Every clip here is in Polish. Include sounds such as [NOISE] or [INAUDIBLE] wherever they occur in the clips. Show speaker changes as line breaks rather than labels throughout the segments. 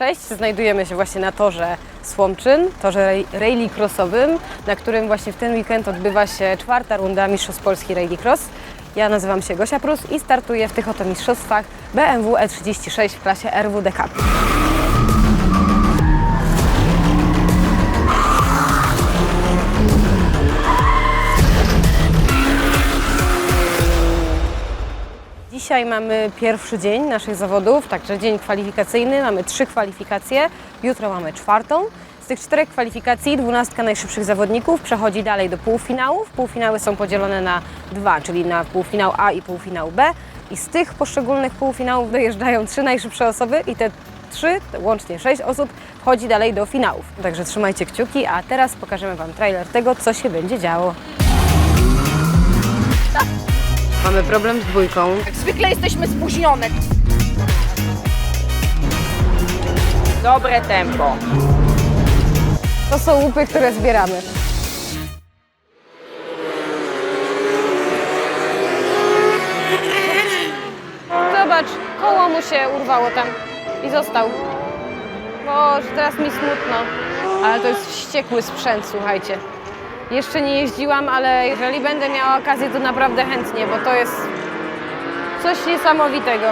Cześć, znajdujemy się właśnie na torze Słomczyn, torze rej- rallycrossowym, na którym właśnie w ten weekend odbywa się czwarta runda Mistrzostw Polski Rallycross. Ja nazywam się Gosia Prus i startuję w tych oto mistrzostwach BMW E36 w klasie RWDK. Dzisiaj mamy pierwszy dzień naszych zawodów, także dzień kwalifikacyjny. Mamy trzy kwalifikacje, jutro mamy czwartą. Z tych czterech kwalifikacji dwunastka najszybszych zawodników przechodzi dalej do półfinałów. Półfinały są podzielone na dwa, czyli na półfinał A i półfinał B. I z tych poszczególnych półfinałów dojeżdżają trzy najszybsze osoby i te trzy, łącznie sześć osób, wchodzi dalej do finałów. Także trzymajcie kciuki, a teraz pokażemy Wam trailer tego, co się będzie działo. Mamy problem z dwójką.
Jak zwykle jesteśmy spóźnione. Dobre tempo.
To są łupy, które zbieramy. Zobacz, koło mu się urwało tam i został. Boże, teraz mi smutno. Ale to jest wściekły sprzęt, słuchajcie. Jeszcze nie jeździłam, ale jeżeli będę miała okazję, to naprawdę chętnie, bo to jest coś niesamowitego.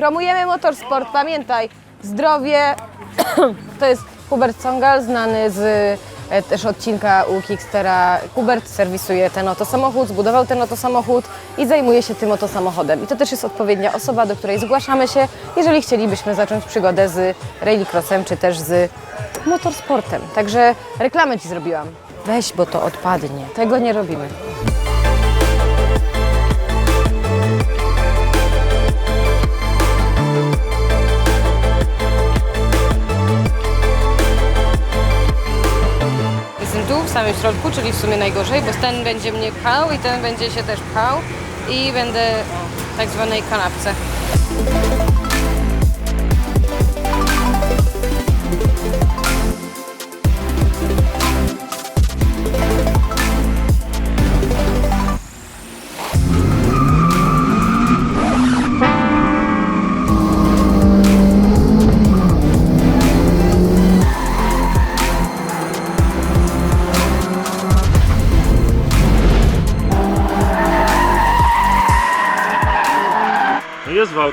Promujemy motorsport, pamiętaj, zdrowie [CLEARS THROAT] to jest Hubert Songal, znany z e, też odcinka u Kickstera. Hubert serwisuje ten oto samochód, zbudował ten oto samochód i zajmuje się tym oto samochodem. I to też jest odpowiednia osoba, do której zgłaszamy się, jeżeli chcielibyśmy zacząć przygodę z rallycrossem czy też z motorsportem. Także reklamę Ci zrobiłam. Weź, bo to odpadnie. Tego nie robimy. Tu, w samym środku, czyli w sumie najgorzej, bo ten będzie mnie pchał i ten będzie się też pchał i będę w tak zwanej kanapce.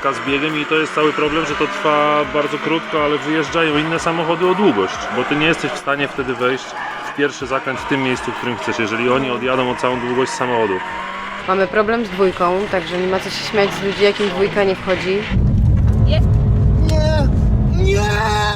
Walka z biegiem i to jest cały problem, że to trwa bardzo krótko, ale wyjeżdżają inne samochody o długość, bo ty nie jesteś w stanie wtedy wejść w pierwszy zakręt w tym miejscu, w którym chcesz, jeżeli oni odjadą o całą długość samochodu.
Mamy problem z dwójką, także nie ma co się śmiać z ludzi, jakim dwójka nie wchodzi.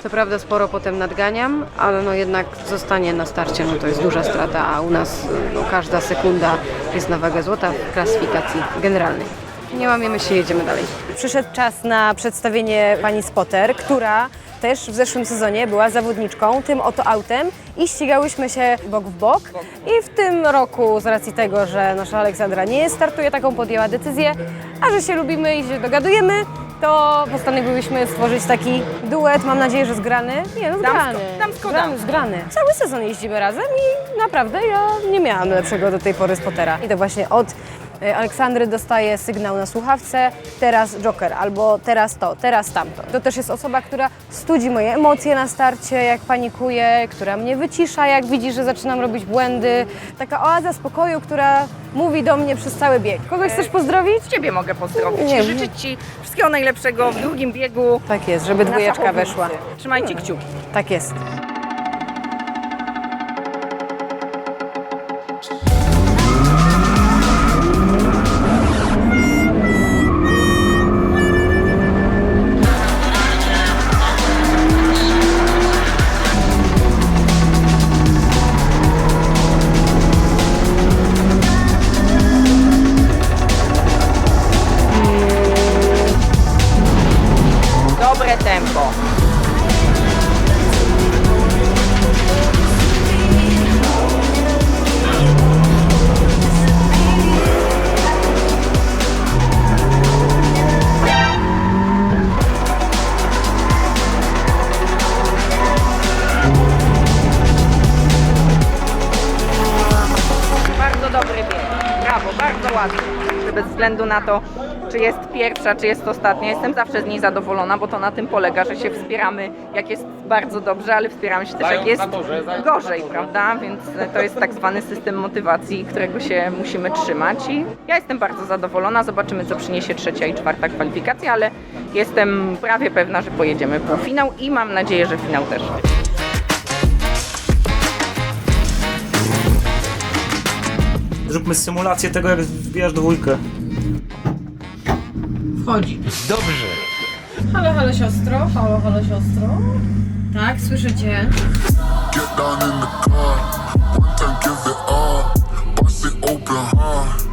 Co prawda sporo potem nadganiam, ale no jednak zostanie na starcie, no to jest duża strata, a u nas no, każda sekunda jest na wagę złota w klasyfikacji generalnej. Nie łamiemy się, jedziemy dalej. Przyszedł czas na przedstawienie pani Spotter, która też w zeszłym sezonie była zawodniczką tym oto autem i ścigałyśmy się bok w bok. I w tym roku, z racji tego, że nasza Aleksandra nie startuje, taką podjęła decyzję, a że się lubimy i się dogadujemy, to postanowiłyśmy stworzyć taki duet, mam nadzieję, że zgrany. Nie, no zgrany.
damsko,
zgrany, zgrany. Cały sezon jeździmy razem i naprawdę ja nie miałam lepszego do tej pory spotera. I to właśnie od Aleksandry dostaję sygnał na słuchawce, teraz Joker, albo teraz to, teraz tamto. To też jest osoba, która studzi moje emocje na starcie, jak panikuje, która mnie wycisza, jak widzi, że zaczynam robić błędy. Taka oaza spokoju, która mówi do mnie przez cały bieg. Kogoś chcesz pozdrowić?
Ciebie mogę pozdrowić
Nie.
życzyć Ci wszystkiego najlepszego w drugim biegu.
Tak jest, żeby dwójeczka weszła.
Trzymajcie kciuki.
Tak jest.
Względu na to, czy jest pierwsza, czy jest ostatnia, jestem zawsze z niej zadowolona, bo to na tym polega, że się wspieramy, jak jest bardzo dobrze, ale wspieramy się też, jak jest gorzej, prawda? Więc to jest tak zwany system motywacji, którego się musimy trzymać i ja jestem bardzo zadowolona. Zobaczymy, co przyniesie trzecia i czwarta kwalifikacja, ale jestem prawie pewna, że pojedziemy półfinał i mam nadzieję, że finał też.
Zróbmy symulację tego, jak wbijasz dwójkę.
Halo, halo siostro, halo, halo siostro. Tak, słyszycie?
Get down in the car. One time, give it all. Bust it open, huh?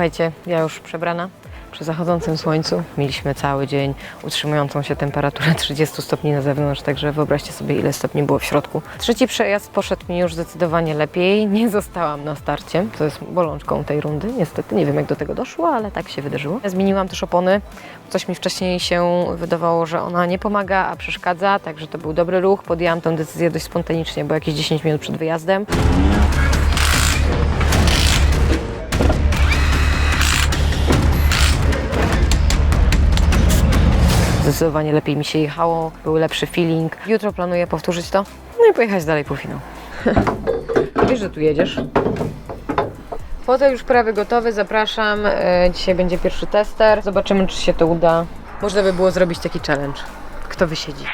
Słuchajcie, ja już przebrana. Przy zachodzącym słońcu mieliśmy cały dzień utrzymującą się temperaturę 30 stopni na zewnątrz, także wyobraźcie sobie, ile stopni było w środku. Trzeci przejazd poszedł mi już zdecydowanie lepiej. Nie zostałam na starcie, co jest bolączką tej rundy. Niestety nie wiem, jak do tego doszło, ale tak się wydarzyło. Zmieniłam też opony. Coś mi wcześniej się wydawało, że ona nie pomaga, a przeszkadza, także to był dobry ruch. Podjęłam tę decyzję dość spontanicznie, bo jakieś 10 minut przed wyjazdem. Zdecydowanie lepiej mi się jechało, był lepszy feeling. Jutro planuję powtórzyć to, no i pojechać dalej półfinał. [LAUGHS] Wiesz, że tu jedziesz? Fotel już prawie gotowy, zapraszam. E, Dzisiaj będzie pierwszy tester. Zobaczymy, czy się to uda. Można by było zrobić taki challenge. Kto wysiedzi?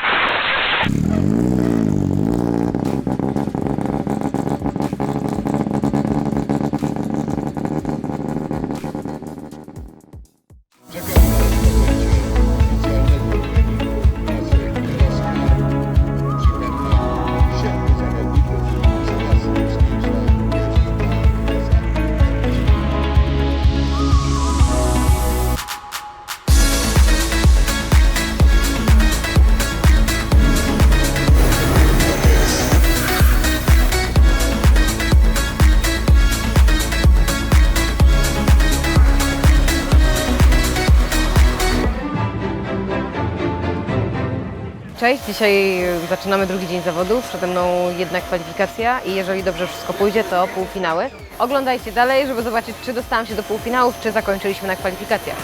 Cześć, dzisiaj zaczynamy drugi dzień zawodów. Przede mną jedna kwalifikacja i jeżeli dobrze wszystko pójdzie, to półfinały. Oglądajcie dalej, żeby zobaczyć, czy dostałam się do półfinałów, czy zakończyliśmy na kwalifikacjach.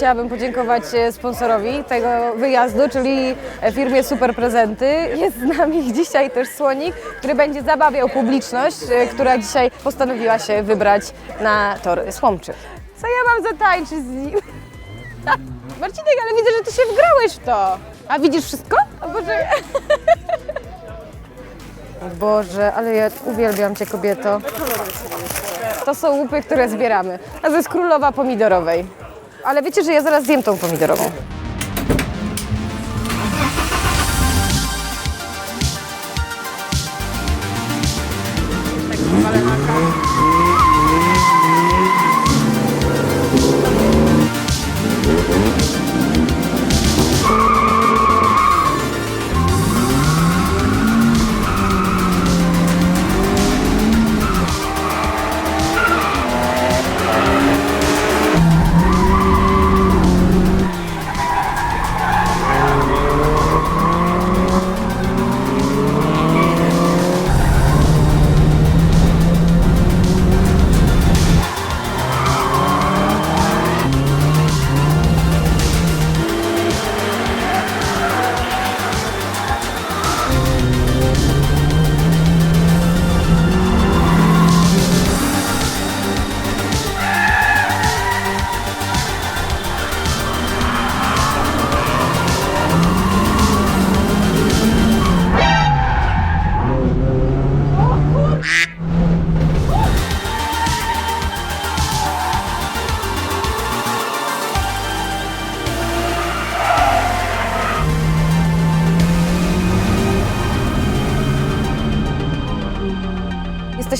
Chciałabym podziękować e, sponsorowi tego wyjazdu, czyli e, firmie Super Prezenty. Jest z nami dzisiaj też Słonik, który będzie zabawiał publiczność, e, która dzisiaj postanowiła się wybrać na tor Słomczy. Co ja mam zatańczyć z nim? [LAUGHS] Marcinek, ale widzę, że ty się wgrałeś w to. A widzisz wszystko? O Boże. [LAUGHS] O Boże, ale ja uwielbiam Cię, kobieto. To są łupy, które zbieramy. A to jest królowa pomidorowej. Ale wiecie, że ja zaraz zjem tą pomidorową.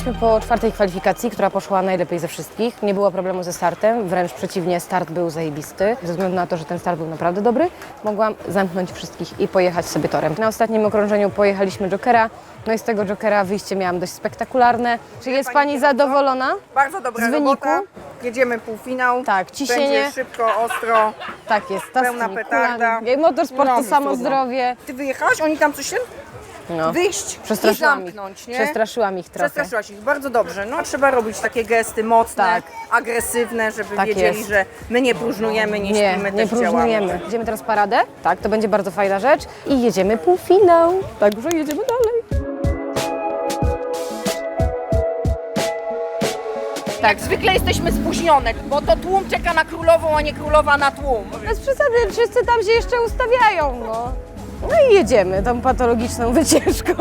Jesteśmy po czwartej kwalifikacji, która poszła najlepiej ze wszystkich. Nie było problemu ze startem, wręcz przeciwnie, start był zajebisty. Ze względu na to, że ten start był naprawdę dobry, mogłam zamknąć wszystkich i pojechać sobie torem. Na ostatnim okrążeniu pojechaliśmy Jokera, no i z tego Jokera wyjście miałam dość spektakularne. Czy jest
pani
Pani zadowolona?
Bardzo dobra
Z wyniku?
robota. Jedziemy półfinał.
Tak, ciśnienie.
Będzie szybko, ostro.
Tak jest, ta
Pełna petarda.
Motorsport to
No,
samo
cudno.
zdrowie.
Ty wyjechałaś? Oni tam coś się
No.
wyjść
Przestraszyłam
i
ich.
zamknąć, nie?
Przestraszyłam ich trochę.
Przestraszyłaś ich, bardzo dobrze. No trzeba robić takie gesty mocne,
Tak.
agresywne, żeby
Tak
wiedzieli,
jest.
że my nie próżnujemy, nie,
Nie,
śpimy,
nie
też działamy.
próżnujemy. Jedziemy teraz paradę, tak, to będzie bardzo fajna rzecz i jedziemy półfinał, także jedziemy dalej.
Tak, zwykle jesteśmy spóźnione, bo to tłum czeka na królową, a nie królowa na tłum.
Bez przesady, wszyscy tam się jeszcze ustawiają, no. No i jedziemy tą patologiczną wycieczką.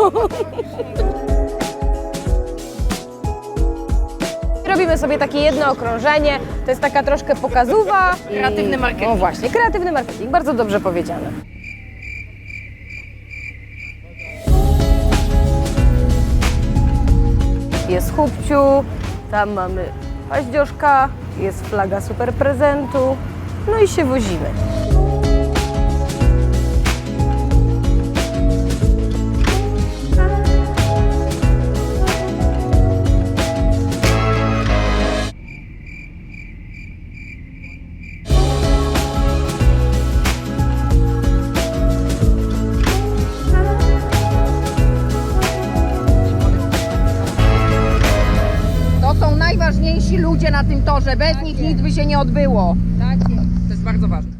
Robimy sobie takie jedno okrążenie, to jest taka troszkę pokazuwa. i-
Kreatywny marketing.
No właśnie, kreatywny marketing, bardzo dobrze powiedziane. Jest chłopciu, tam mamy paździoszka, jest flaga super prezentu, no i się wozimy.
Ludzie na tym torze, bez nich nic by się nie odbyło. Tak jest. To jest bardzo ważne.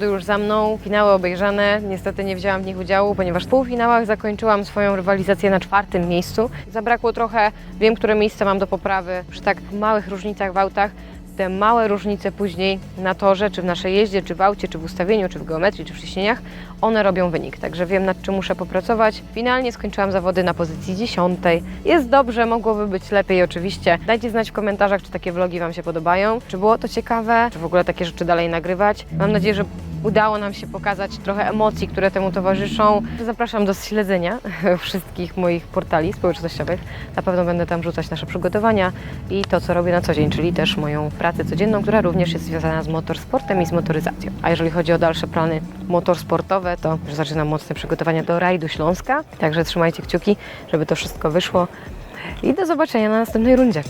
Zawody już za mną, finały obejrzane. Niestety nie wzięłam w nich udziału, ponieważ w półfinałach zakończyłam swoją rywalizację na czwartym miejscu. Zabrakło trochę, wiem, które miejsce mam do poprawy. Przy tak małych różnicach w autach, te małe różnice później na torze, czy w naszej jeździe, czy w aucie, czy w ustawieniu, czy w geometrii, czy w ciśnieniach, one robią wynik. Także wiem, nad czym muszę popracować. Finalnie skończyłam zawody na pozycji dziesiątej. Jest dobrze, mogłoby być lepiej oczywiście. Dajcie znać w komentarzach, czy takie vlogi Wam się podobają, czy było to ciekawe, czy w ogóle takie rzeczy dalej nagrywać. Mam nadzieję, że udało nam się pokazać trochę emocji, które temu towarzyszą. Zapraszam do śledzenia [LAUGHS] wszystkich moich portali społecznościowych. Na pewno będę tam rzucać nasze przygotowania i to, co robię na co dzień, czyli też moją pracę codzienną, która również jest związana z motorsportem i z motoryzacją. A jeżeli chodzi o dalsze plany motorsportowe, to już zaczynam mocne przygotowania do rajdu Śląska, także trzymajcie kciuki, żeby to wszystko wyszło i do zobaczenia na następnej rundzie.